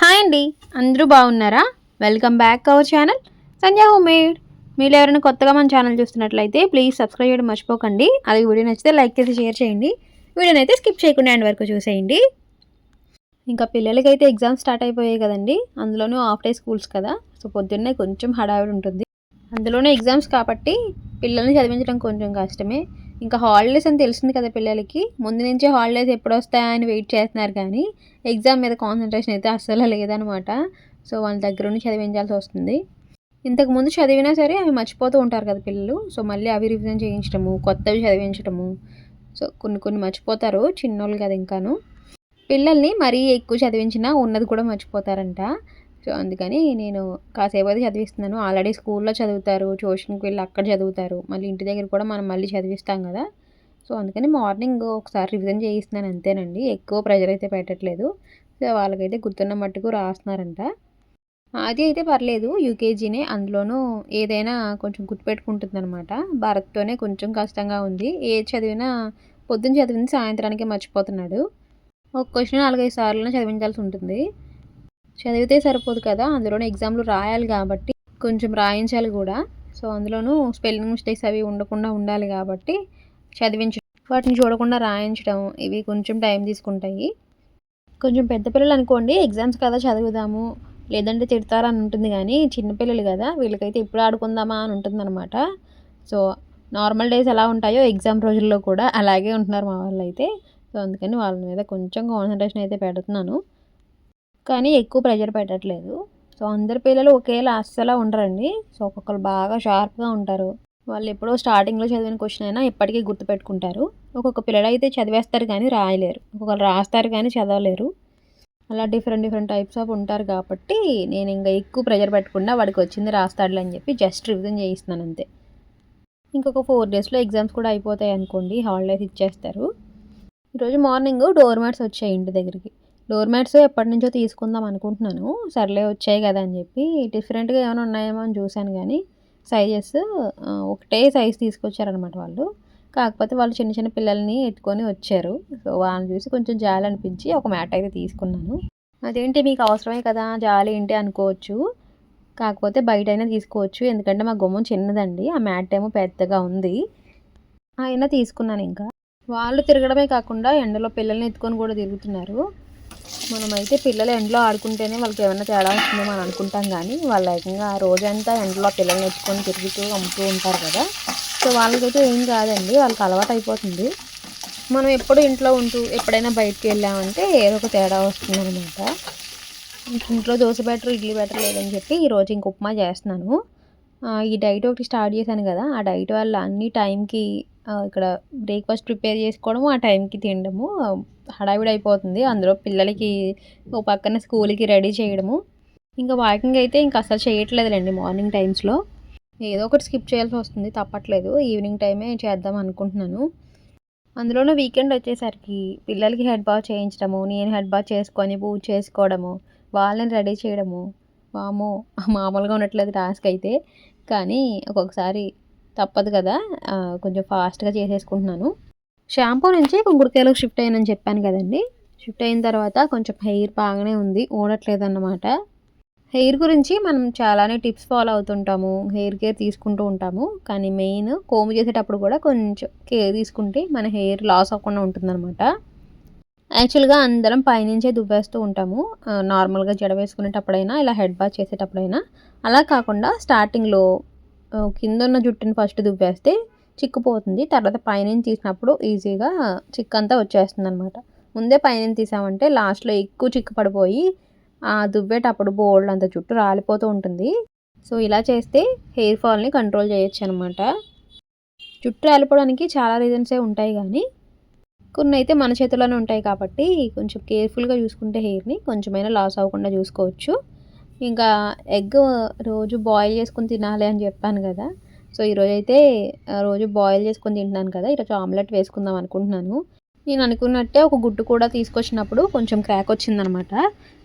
Hi అండి. అందరూ బాగున్నారా? Welcome back our channel Sandhya homemade made మీరు ఎవరైనా కొత్తగా మన ఛానల్ చూస్తున్నట్లయితే ప్లీజ్ సబ్స్క్రైబ్ చేయడం మర్చిపోకండి. అలాగే వీడియో నచ్చితే లైక్ చేసి షేర్ చేయండి. వీడియోని అయితే స్కిప్ చేయకుండా ఎండ్ వరకు చూసేయండి. ఇంకా పిల్లలకైతే ఎగ్జామ్స్ స్టార్ట్ అయిపోయాయి కదండి. అందులోనూ హాఫ్ డే స్కూల్స్ కదా. సో పొద్దున్నే కొంచెం హడావిడి ఉంటుంది. అందులోనే ఎగ్జామ్స్ కాబట్టి పిల్లల్ని చదివించడం కొంచెం కష్టమే. ఇంకా హాలిడేస్ అని తెలిసింది కదా పిల్లలకి. ముందు నుంచే హాలిడేస్ ఎప్పుడు వస్తాయా అని వెయిట్ చేస్తున్నారు కానీ ఎగ్జామ్ మీద కాన్సన్ట్రేషన్ అయితే అస్సలు లేదనమాట. సో వాళ్ళ దగ్గర ఉండి చదివించాల్సి వస్తుంది. ఇంతకు ముందు చదివినా సరే అవి మర్చిపోతూ ఉంటారు కదా పిల్లలు. సో మళ్ళీ అవి రివిజన్ చేయించడము కొత్తవి చదివించడము. సో కొన్ని కొన్ని మర్చిపోతారు చిన్నోళ్ళు కదా ఇంకాను. పిల్లల్ని మరీ ఎక్కువ చదివించినా ఉన్నది కూడా మర్చిపోతారంట. సో అందుకని నేను కాసేపు అయితే చదివిస్తున్నాను ఆల్రెడీ స్కూల్లో చదువుతారు ట్యూషన్కి వెళ్ళి అక్కడ చదువుతారు. మళ్ళీ ఇంటి దగ్గర కూడా మనం మళ్ళీ చదివిస్తాం కదా. సో అందుకని మార్నింగ్ ఒకసారి రివిజన్ చేయిస్తున్నాను అంతేనండి. ఎక్కువ ప్రెజర్ అయితే పెట్టట్లేదు. సో వాళ్ళకైతే గుర్తున్న మట్టుకు రాస్తున్నారంట. అది అయితే పర్లేదు. యూకేజీనే అందులోనూ ఏదైనా కొంచెం గుర్తుపెట్టుకుంటుంది అనమాట భారత్తోనే కొంచెం కష్టంగా ఉంది. ఏ చదివినా పొద్దున్న చదివింది సాయంత్రానికి మర్చిపోతున్నాడు. ఒక క్వశ్చన్ నాలుగైదు సార్లు చదివించాల్సి ఉంటుంది. చదివితే సరిపోదు కదా అందులోనే ఎగ్జామ్లు రాయాలి కాబట్టి కొంచెం రాయించాలి కూడా. సో అందులోనూ స్పెల్లింగ్ మిస్టేక్స్ అవి ఉండకుండా ఉండాలి కాబట్టి చదివించడం వాటిని చూడకుండా రాయించడం ఇవి కొంచెం టైం తీసుకుంటాయి. కొంచెం పెద్ద పిల్లలు అనుకోండి ఎగ్జామ్స్ కదా చదువుదాము లేదంటే తిడతారని ఉంటుంది కానీ చిన్నపిల్లలు కదా వీళ్ళకైతే ఇప్పుడు ఆడుకుందామా అని ఉంటుంది అనమాట సో నార్మల్ డేస్ ఎలా ఉంటాయో ఎగ్జామ్ రోజుల్లో కూడా అలాగే ఉంటున్నారు మా వాళ్ళు అయితే సో అందుకని వాళ్ళ మీద కొంచెం కాన్సన్ట్రేషన్ అయితే పెడుతున్నాను. కానీ ఎక్కువ ప్రెషర్ పెట్టట్లేదు. సో అందరి పిల్లలు ఒకేలా అస్సలు ఉండరండి. సో ఒక్కొక్కరు బాగా షార్ప్గా ఉంటారు. వాళ్ళు ఎప్పుడో స్టార్టింగ్లో చదివిన క్వశ్చన్ అయినా ఇప్పటికీ గుర్తుపెట్టుకుంటారు. ఒక్కొక్క పిల్లలు అయితే చదివేస్తారు కానీ రాయలేరు. ఒక్కొక్కరు రాస్తారు కానీ చదవలేరు. అలా డిఫరెంట్ డిఫరెంట్ టైప్స్ ఆఫ్ ఉంటారు కాబట్టి నేను ఇంకా ఎక్కువ ప్రెషర్ పెట్టకుండా వాడికి వచ్చింది రాస్తాడులే అని చెప్పి జస్ట్ రివిజన్ చేయిస్తున్నాను అంతే. ఇంకొక ఫోర్ డేస్లో ఎగ్జామ్స్ కూడా అయిపోతాయి అనుకోండి హాలిడేస్ ఇచ్చేస్తారు. ఈరోజు మార్నింగ్ డోర్ మ్యాట్స్ వచ్చాయి ఇంటి దగ్గరికి. డోర్ మ్యాట్స్ ఎప్పటి నుంచో తీసుకుందాం అనుకుంటున్నాను. సర్లే వచ్చాయి కదా అని చెప్పి డిఫరెంట్గా ఏమైనా ఉన్నాయేమో అని చూశాను కానీ సైజెస్ ఒకటే సైజ్ తీసుకొచ్చారనమాట వాళ్ళు. కాకపోతే వాళ్ళు చిన్న చిన్న పిల్లల్ని ఎత్తుకొని వచ్చారు. సో వాళ్ళని చూసి కొంచెం జాలి అనిపించి ఒక మ్యాట్ అయితే తీసుకున్నాను. అదేంటి మీకు అవసరమే కదా జాలి ఏంటి అనుకోవచ్చు. కాకపోతే బయట అయినా తీసుకోవచ్చు. ఎందుకంటే మా గుమ్మం చిన్నదండి. ఆ మ్యాట్ ఏమో పెద్దగా ఉంది. అయినా తీసుకున్నాను ఇంకా. వాళ్ళు తిరగడమే కాకుండా ఎండలో పిల్లల్ని ఎత్తుకొని కూడా తిరుగుతున్నారు. మనమైతే పిల్లలు ఎండలో ఆడుకుంటేనే వాళ్ళకి ఏమైనా తేడా వస్తుందో మనం అనుకుంటాం కానీ వాళ్ళు ఏకంగా రోజంతా ఎండలో పిల్లలు నేర్చుకొని తిరుగుతూ అమ్ముతూ ఉంటారు కదా. సో వాళ్ళకైతే ఏం కాదండి వాళ్ళకి అలవాటు అయిపోతుంది. మనం ఎప్పుడు ఇంట్లో ఉంటూ ఎప్పుడైనా బయటికి వెళ్ళామంటే ఏదో ఒక తేడా వస్తుందన్నమాట. ఇంట్లో దోశ బెటర్ ఇడ్లీ బెటర్ లేదని చెప్పి ఈరోజు ఇంక ఉప్మా చేస్తున్నాను. ఈ డైట్ ఒకటి స్టార్ట్ చేశాను కదా ఆ డైట్ వల్ల అన్ని టైంకి ఇక్కడ బ్రేక్ఫాస్ట్ ప్రిపేర్ చేసుకోవడము ఆ టైంకి తినడము హడావిడి అయిపోతుంది. అందులో పిల్లలకి ఓ పక్కన స్కూల్కి రెడీ చేయడము. ఇంకా వాకింగ్ అయితే ఇంకా అసలు చేయట్లేదులేండి మార్నింగ్ టైమ్స్లో. ఏదో ఒకటి స్కిప్ చేయాల్సి వస్తుంది తప్పట్లేదు. ఈవినింగ్ టైమే చేద్దాం అనుకుంటున్నాను. అందులోనూ వీకెండ్ వచ్చేసరికి పిల్లలకి హెడ్ బాత్ చేయించడము నేను హెడ్ బాత్ చేసుకొని పూజ చేసుకోవడము వాళ్ళని రెడీ చేయడము. వామో మామూలుగా ఉండట్లేదు టాస్క్ అయితే. కానీ ఒక్కొక్కసారి తప్పదు కదా. కొంచెం ఫాస్ట్గా చేసేసుకుంటున్నాను. షాంపూ నుంచి కుంకుడుకాయలకు షిఫ్ట్ అయ్యానని చెప్పాను కదండి. షిఫ్ట్ అయిన తర్వాత కొంచెం హెయిర్ బాగానే ఉంది ఊడట్లేదు అన్నమాట హెయిర్ గురించి మనం చాలానే టిప్స్ ఫాలో అవుతుంటాము హెయిర్ కేర్ తీసుకుంటూ ఉంటాము. కానీ మెయిన్ కోమ్ చేసేటప్పుడు కూడా కొంచెం కేర్ తీసుకుంటే మన హెయిర్ లాస్ అవ్వకుండా ఉంటుందన్నమాట. యాక్చువల్గా అందరం పైనుంచే దువ్వేస్తూ ఉంటాము. నార్మల్గా జడ వేసుకునేటప్పుడైనా ఇలా హెడ్ బాత్ చేసేటప్పుడైనా. అలా కాకుండా స్టార్టింగ్లో కింద ఉన్న జుట్టుని ఫస్ట్ దువ్వేస్తే చిక్కుపోతుంది. తర్వాత పైనుంచి తీసినప్పుడు ఈజీగా చిక్కు అంతా వచ్చేస్తుంది అనమాట ముందే పైన తీసామంటే లాస్ట్లో ఎక్కువ చిక్కు పడిపోయి ఆ దువ్వేటప్పుడు బోల్డ్ అంత జుట్టు రాలిపోతూ ఉంటుంది. సో ఇలా చేస్తే హెయిర్ ఫాల్ని కంట్రోల్ చేయొచ్చు అనమాట జుట్టు రాలిపోవడానికి చాలా రీజన్సే ఉంటాయి కానీ కొన్ని అయితే మన చేతిలోనే ఉంటాయి కాబట్టి కొంచెం కేర్ఫుల్గా చూసుకుంటే హెయిర్ని కొంచెమైనా లాస్ అవ్వకుండా చూసుకోవచ్చు. ఇంకా ఎగ్ రోజు బాయిల్ చేసుకుని తినాలి అని చెప్పాను కదా. సో ఈరోజు అయితే రోజు బాయిల్ చేసుకొని తింటున్నాను కదా. ఈరోజు ఆమ్లెట్ వేసుకుందాం అనుకుంటున్నాను. నేను అనుకున్నట్టే ఒక గుడ్డు కూడా తీసుకొచ్చినప్పుడు కొంచెం క్రాక్ వచ్చిందనమాట.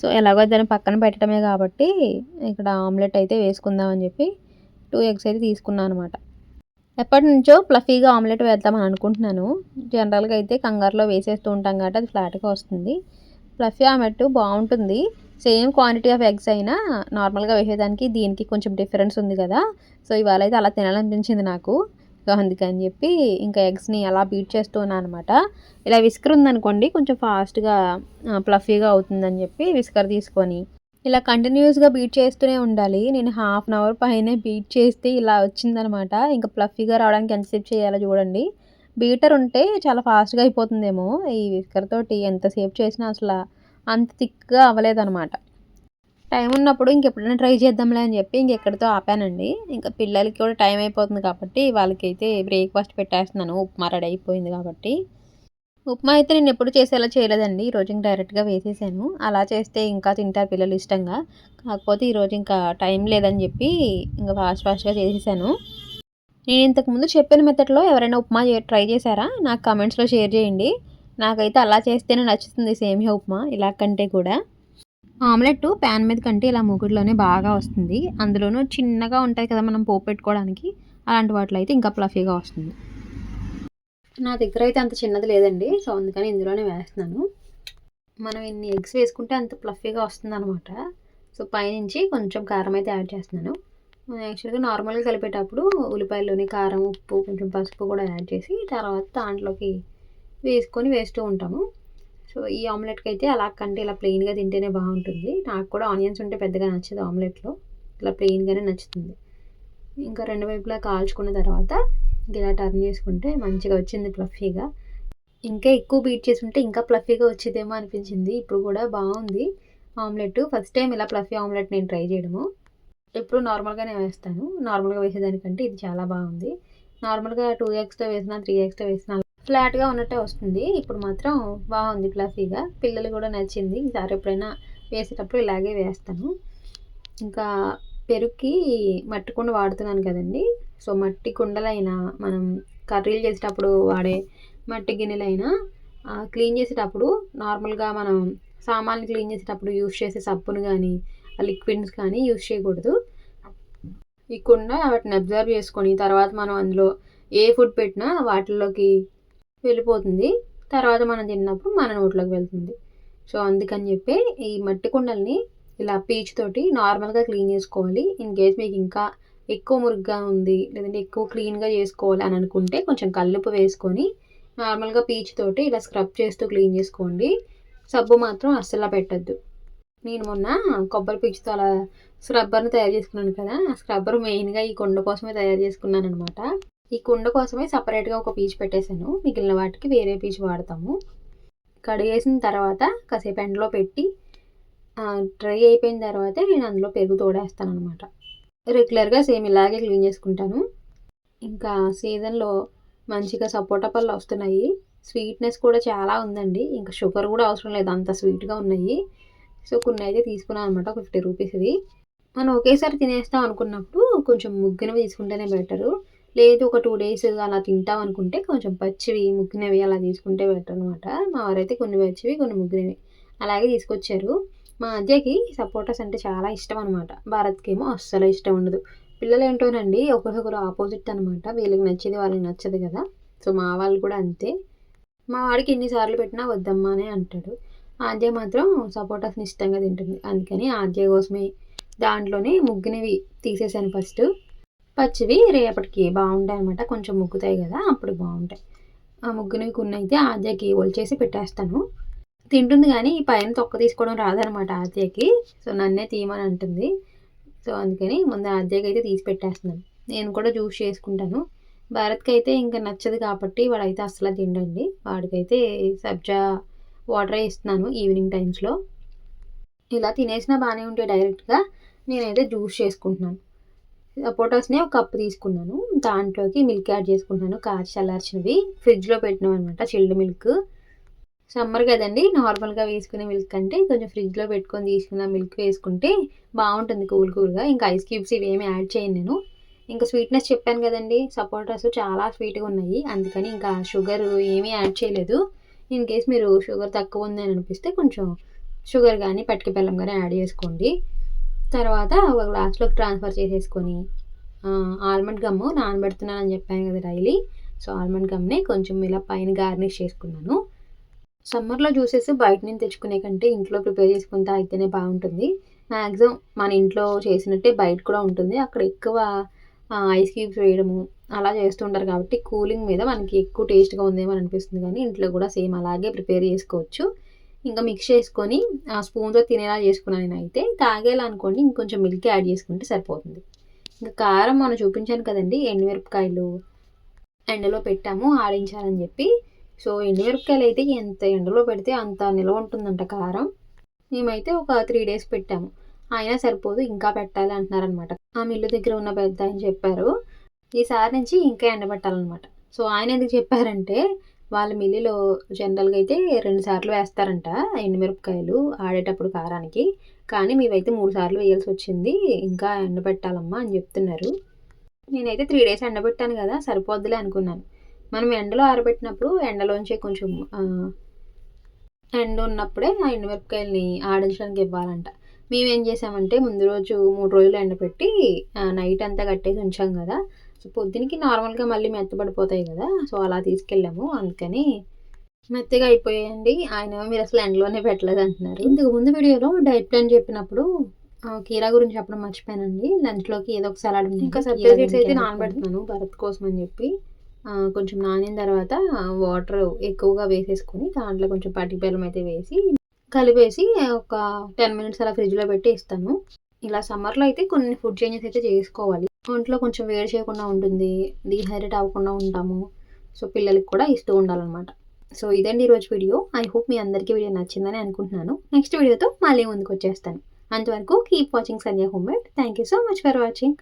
సో ఎలాగో దాన్ని పక్కన పెట్టడమే కాబట్టి ఇక్కడ ఆమ్లెట్ అయితే వేసుకుందాం అని చెప్పి టూ ఎగ్స్ అయితే తీసుకున్నాను అనమాట. ఎప్పటి నుంచో ఫ్లఫీగా ఆమ్లెట్ వేద్దామని అనుకుంటున్నాను. జనరల్గా అయితే కంగారులో వేసేస్తూ ఉంటాం కాబట్టి అది ఫ్లాట్గా వస్తుంది. ఫ్లఫీ ఆమ్లెట్ బాగుంటుంది. సేమ్ క్వాంటిటీ ఆఫ్ ఎగ్స్ అయినా నార్మల్గా వేసేదానికి దీనికి కొంచెం డిఫరెన్స్ ఉంది కదా. సో ఇవాళ అయితే అలా తినాలనిపించింది నాకు. సో అందుకని చెప్పి ఇంకా ఎగ్స్ని అలా బీట్ చేస్తూ ఉన్నాను అనమాట ఇలా విస్కర్ ఉందనుకోండి కొంచెం ఫాస్ట్గా ప్లఫీగా అవుతుందని చెప్పి విస్కర్ తీసుకొని ఇలా కంటిన్యూస్గా బీట్ చేస్తూనే ఉండాలి. నేను హాఫ్ అన్ అవర్ పైనే బీట్ చేస్తే ఇలా వచ్చిందనమాట ఇంకా ప్లఫీగా రావడానికి ఎంతసేపు చేయాలో చూడండి. బీటర్ ఉంటే చాలా ఫాస్ట్గా అయిపోతుందేమో ఈ విస్కర్ తోటి. ఎంతసేపు చేసినా అసలు అంత థిక్గా అవ్వలేదన్నమాట. టైం ఉన్నప్పుడు ఇంకెప్పుడైనా ట్రై చేద్దాంలే అని చెప్పి ఇంకెక్కడితో ఆపానండి. ఇంకా పిల్లలకి కూడా టైం అయిపోతుంది కాబట్టి వాళ్ళకైతే బ్రేక్ఫాస్ట్ పెట్టేస్తున్నాను. ఉప్మా రెడీ అయిపోయింది కాబట్టి. ఉప్మా అయితే నేను ఎప్పుడు చేసేలా చేయలేదండి. ఈరోజు ఇంకా డైరెక్ట్గా వేసేసాను. అలా చేస్తే ఇంకా తింటారు పిల్లలు ఇష్టంగా. కాకపోతే ఈరోజు ఇంకా టైం లేదని చెప్పి ఇంకా ఫాస్ట్ ఫాస్ట్గా చేసేసాను. నేను ఇంతకుముందు చెప్పిన మెథడ్లో ఎవరైనా ఉప్మా ట్రై చేశారా? నాకు కమెంట్స్లో షేర్ చేయండి. నాకైతే అలా చేస్తేనే నచ్చుతుంది సేమియా ఉప్మా ఇలా కంటే కూడా. ఆమ్లెట్ ప్యాన్ మీద కంటే ఇలా మూకుడులోనే బాగా వస్తుంది. అందులోనూ చిన్నగా ఉంటాయి కదా మనం పోపు పెట్టుకోవడానికి అలాంటి వాటిలో అయితే ఇంకా ప్లఫీగా వస్తుంది. నా దగ్గర అయితే అంత చిన్నది లేదండి సో అందుకని ఇందులోనే వేస్తున్నాను. మనం ఇన్ని ఎగ్స్ వేసుకుంటే అంత ప్లఫీగా వస్తుంది అనమాట సో పైనుంచి కొంచెం కారం అయితే యాడ్ చేస్తున్నాను. యాక్చువల్గా నార్మల్గా కలిపేటప్పుడు ఉల్లిపాయల్లోని కారం ఉప్పు కొంచెం పసుపు కూడా యాడ్ చేసి తర్వాత దాంట్లోకి వేసుకొని వేస్తూ ఉంటాము. సో ఈ ఆమ్లెట్కి అయితే అలా కంటే ఇలా ప్లెయిన్గా తింటేనే బాగుంటుంది. నాకు కూడా ఆనియన్స్ ఉంటే పెద్దగా నచ్చదు ఆమ్లెట్లో. ఇలా ప్లెయిన్గానే నచ్చుతుంది. ఇంకా రెండు వైపులా కాల్చుకున్న తర్వాత ఇలా టర్న్ చేసుకుంటే మంచిగా వచ్చింది ప్లఫీగా. ఇంకా ఎక్కువ బీట్ చేసి ఉంటే ఇంకా ప్లఫీగా వచ్చేదేమో అనిపించింది. ఇప్పుడు కూడా బాగుంది ఆమ్లెట్. ఫస్ట్ టైం ఇలా ప్లఫీ ఆమ్లెట్ నేను ట్రై చేయడము. ఎప్పుడు నార్మల్గానే వేస్తాను. నార్మల్గా వేసేదానికంటే ఇది చాలా బాగుంది. నార్మల్గా టూ ఎగ్స్తో వేసినా త్రీ ఎగ్స్తో వేసినా ఫ్లాట్గా ఉన్నట్టే వస్తుంది. ఇప్పుడు మాత్రం బాగుంది ఫ్లఫీగా పిల్లలు కూడా నచ్చింది. ఈసారి ఎప్పుడైనా వేసేటప్పుడు ఇలాగే వేస్తాను. ఇంకా పెరుగుకి మట్టి కుండ వాడుతున్నాను కదండి. సో మట్టి కుండలైనా మనం కర్రీలు చేసేటప్పుడు వాడే మట్టి గిన్నెలైనా క్లీన్ చేసేటప్పుడు నార్మల్గా మనం సామాన్లు క్లీన్ చేసేటప్పుడు యూస్ చేసే సబ్బును కానీ లిక్విడ్స్ కానీ యూస్ చేయకూడదు. ఈ కుండ వాటిని అబ్జర్వ్ చేసుకొని తర్వాత మనం అందులో ఏ ఫుడ్ పెట్టినా వాటిల్లోకి వెళ్ళిపోతుంది. తర్వాత మనం తిన్నప్పుడు మన నోట్లోకి వెళ్తుంది. సో అందుకని చెప్పి ఈ మట్టి కుండల్ని ఇలా పీచ్ తోటి నార్మల్గా క్లీన్ చేసుకోవాలి. ఇన్ కేస్ మీకు ఇంకా ఎక్కువ మురుగ్గా ఉంది లేదంటే ఎక్కువ క్లీన్గా చేసుకోవాలి అని అనుకుంటే కొంచెం కల్లుపు వేసుకొని నార్మల్గా పీచ్ తోటి ఇలా స్క్రబ్ చేస్తూ క్లీన్ చేసుకోండి. సబ్బు మాత్రం అస్సలు పెట్టద్దు. నేను మొన్న కొబ్బరి పీచుతో అలా స్క్రబ్బర్ని తయారు చేసుకున్నాను కదా ఆ స్క్రబ్బర్ మెయిన్గా ఈ కొండ కోసమే తయారు చేసుకున్నాను అనమాట ఈ కుండ కోసమే సపరేట్గా ఒక పీచు పెట్టేశాను. మిగిలిన వాటికి వేరే పీచు వాడతాము. కడిగేసిన తర్వాత కాసేపు ఎండలో పెట్టి డ్రై అయిపోయిన తర్వాత నేను అందులో పెరుగు తోడేస్తాను అనమాట రెగ్యులర్గా సేమ్ ఇలాగే క్లీన్ చేసుకుంటాను. ఇంకా సీజన్లో మంచిగా సపోటా పళ్ళు వస్తున్నాయి. స్వీట్నెస్ కూడా చాలా ఉందండి. ఇంకా షుగర్ కూడా అవసరం లేదు. అంత స్వీట్గా ఉన్నాయి. సో కొన్ని అయితే తీసుకున్నాను అనమాట ఫిఫ్టీ రూపీస్వి. మనం ఒకేసారి తినేస్తాం అనుకున్నప్పుడు కొంచెం ముగ్గునవి తీసుకుంటేనే బెటరు. లేదు ఒక టూ డేస్ అలా తింటాం అనుకుంటే కొంచెం పచ్చివి ముగ్గినవి అలా తీసుకుంటే బెటర్ అనమాట మా వారైతే కొన్ని పచ్చివి కొన్ని ముగ్గినవి అలాగే తీసుకొచ్చారు. మా అద్దెకి సపోటాస్ అంటే చాలా ఇష్టం అనమాట భారత్కి ఏమో అస్సలు ఇష్టం ఉండదు. పిల్లలు ఏంటోనండి ఒకరికొకరు ఆపోజిట్ అనమాట వీళ్ళకి నచ్చేది వాళ్ళకి నచ్చదు కదా. సో మా వాళ్ళు కూడా అంతే. మా వాడికి ఎన్నిసార్లు పెట్టినా వద్దమ్మా అనే అంటాడు. ఆద్య మాత్రం సపోటాస్ని ఇష్టంగా తింటుంది. అందుకని ఆద్య కోసమే దాంట్లోనే ముగ్గునివి తీసేసాను ఫస్ట్. పచ్చివి రేపటికి బాగుంటాయి అనమాట కొంచెం ముగ్గుతాయి కదా అప్పుడు బాగుంటాయి. ఆ ముగ్గుని కొన్ని అయితే ఆద్యకి ఒలిచేసి పెట్టేస్తాను. తింటుంది కానీ ఈ పైన తొక్క తీసుకోవడం రాదనమాట ఆద్యకి. సో నన్నే తీయమని అంటుంది. సో అందుకని ముందు ఆద్యకి అయితే తీసి పెట్టేస్తున్నాను. నేను కూడా జ్యూస్ చేసుకుంటాను. భారత్కి అయితే ఇంకా నచ్చదు కాబట్టి వాడైతే అస్సలు తిండండి వాడికైతే సబ్జా వాటర్ ఇస్తున్నాను ఈవినింగ్ టైమ్స్లో. ఇలా తినేసినా బాగానే ఉంటే డైరెక్ట్గా నేనైతే జ్యూస్ చేసుకుంటున్నాను. సపోటాస్ని ఒక కప్పు తీసుకున్నాను. దాంట్లోకి మిల్క్ యాడ్ చేసుకుంటున్నాను. కాచి చల్లార్చినవి ఫ్రిడ్జ్లో పెట్టినాం అనమాట చిల్డ్ మిల్క్ సమ్మర్ కదండి నార్మల్గా వేసుకునే మిల్క్ అంటే కొంచెం ఫ్రిడ్జ్లో పెట్టుకొని తీసుకున్న మిల్క్ వేసుకుంటే బాగుంటుంది కూల్ కూల్గా. ఇంకా ఐస్ క్యూబ్స్ ఇవి ఏమి యాడ్ చేయను నేను. ఇంకా స్వీట్నెస్ చెప్పాను కదండి సపోటాస్ చాలా స్వీట్గా ఉన్నాయి. అందుకని ఇంకా షుగర్ ఏమీ యాడ్ చేయలేదు. ఇన్ కేస్ మీరు షుగర్ తక్కువ ఉందని అనిపిస్తే కొంచెం షుగర్ కానీ పట్టిక బెల్లం కానీ యాడ్ చేసుకోండి. తర్వాత ఒక గ్లాస్లోకి ట్రాన్స్ఫర్ చేసేసుకొని ఆల్మండ్ గమ్ము నానబెడుతున్నాను అని చెప్పాను కదా డైలీ. సో ఆల్మండ్ గమ్ని కొంచెం ఇలా పైన గార్నిష్ చేసుకున్నాను. సమ్మర్లో జ్యూసెస్ బయట నుంచి తెచ్చుకునే కంటే ఇంట్లో ప్రిపేర్ చేసుకుని తాగితేనే బాగుంటుంది. మ్యాక్సిమం మన ఇంట్లో చేసినట్టే బయట కూడా ఉంటుంది. అక్కడ ఎక్కువ ఐస్ క్యూబ్స్ వేయడము అలా చేస్తుంటారు కాబట్టి కూలింగ్ మీద మనకి ఎక్కువ టేస్ట్గా ఉందేమో అనిపిస్తుంది. కానీ ఇంట్లో కూడా సేమ్ అలాగే ప్రిపేర్ చేసుకోవచ్చు. ఇంకా మిక్స్ చేసుకొని ఆ స్పూన్తో తినేలా చేసుకున్నాను నేను అయితే తాగేలా అనుకోండి ఇంకొంచెం మిల్క్ యాడ్ చేసుకుంటే సరిపోతుంది. ఇంకా కారం మనం చూపించాను కదండి ఎండుమిరపకాయలు ఎండలో పెట్టాము ఆడించాలని చెప్పి. సో ఎండుమిరపకాయలు అయితే ఎంత ఎండలో పెడితే అంత నిల్వ ఉంటుందంట కారం. మేమైతే ఒక త్రీ డేస్ పెట్టాము. అయినా సరిపోదు ఇంకా పెట్టాలి అంటున్నారనమాట. ఆ మిల్లు దగ్గర ఉన్న పెద్ద ఆయన చెప్పారు. ఈసారి నుంచి ఇంకా ఎండబెట్టాలన్నమాట. సో ఆయన ఎందుకు చెప్పారంటే వాళ్ళ మిల్లిలో జనరల్గా అయితే రెండు సార్లు వేస్తారంట ఎండుమిరపకాయలు ఆడేటప్పుడు కారానికి. కానీ మేమైతే మూడు సార్లు వేయాల్సి వచ్చింది. ఇంకా ఎండబెట్టాలమ్మా అని చెప్తున్నారు. నేనైతే త్రీ డేస్ ఎండబెట్టాను కదా సరిపోద్దులే అనుకున్నాను. మనం ఎండలో ఆరబెట్టినప్పుడు ఎండలోంచి కొంచెం ఎండ ఉన్నప్పుడే ఆ ఎండుమిరపకాయలని ఆడించడానికి ఇవ్వాలంట. మేము ఏం చేసామంటే ముందు రోజు మూడు రోజులు ఎండబెట్టి నైట్ అంతా కట్టేసి ఉంచాం కదా సో పొద్దునకి నార్మల్గా మళ్ళీ మెత్తబడిపోతాయి కదా సో అలా తీసుకెళ్ళాము. అందుకని మెత్తగా అయిపోయాయండి ఆయన మీరు అసలు ఎండలోనే పెట్టలేదు అంటున్నారు. ఇంతకు ముందు వీడియోలో డైట్ ప్లాన్ చెప్పినప్పుడు కీరా గురించి చెప్పడం మర్చిపోయానండి. లంచ్లోకి ఏదో ఒక సలాడ్ ఉంది. ఇంకా సబ్జెక్ట్స్ అయితే నానబెడుతున్నాను భరత్ కోసం అని చెప్పి. కొంచెం నానిన తర్వాత వాటర్ ఎక్కువగా వేసేసుకొని దాంట్లో కొంచెం పట్టి బెల్లం అయితే వేసి కలిపేసి ఒక టెన్ మినిట్స్ అలా ఫ్రిడ్జ్లో పెట్టి ఇస్తాను. ఇలా సమ్మర్లో అయితే కొన్ని ఫుడ్ చేంజెస్ అయితే చేసుకోవాలి. ఒంట్లో కొంచెం వేడి చేయకుండా ఉంటుంది డీహైడ్రేట్ అవ్వకుండా ఉంటాము. సో పిల్లలకి కూడా ఇస్తూ ఉండాలన్నమాట. సో ఇదండి ఈరోజు వీడియో. ఐ హోప్ మీ అందరికీ వీడియో నచ్చిందని అనుకుంటున్నాను. నెక్స్ట్ వీడియోతో మళ్ళీ ముందుకు వచ్చేస్తాను అంతవరకు keep watching Sandhya home made thank you so much for watching.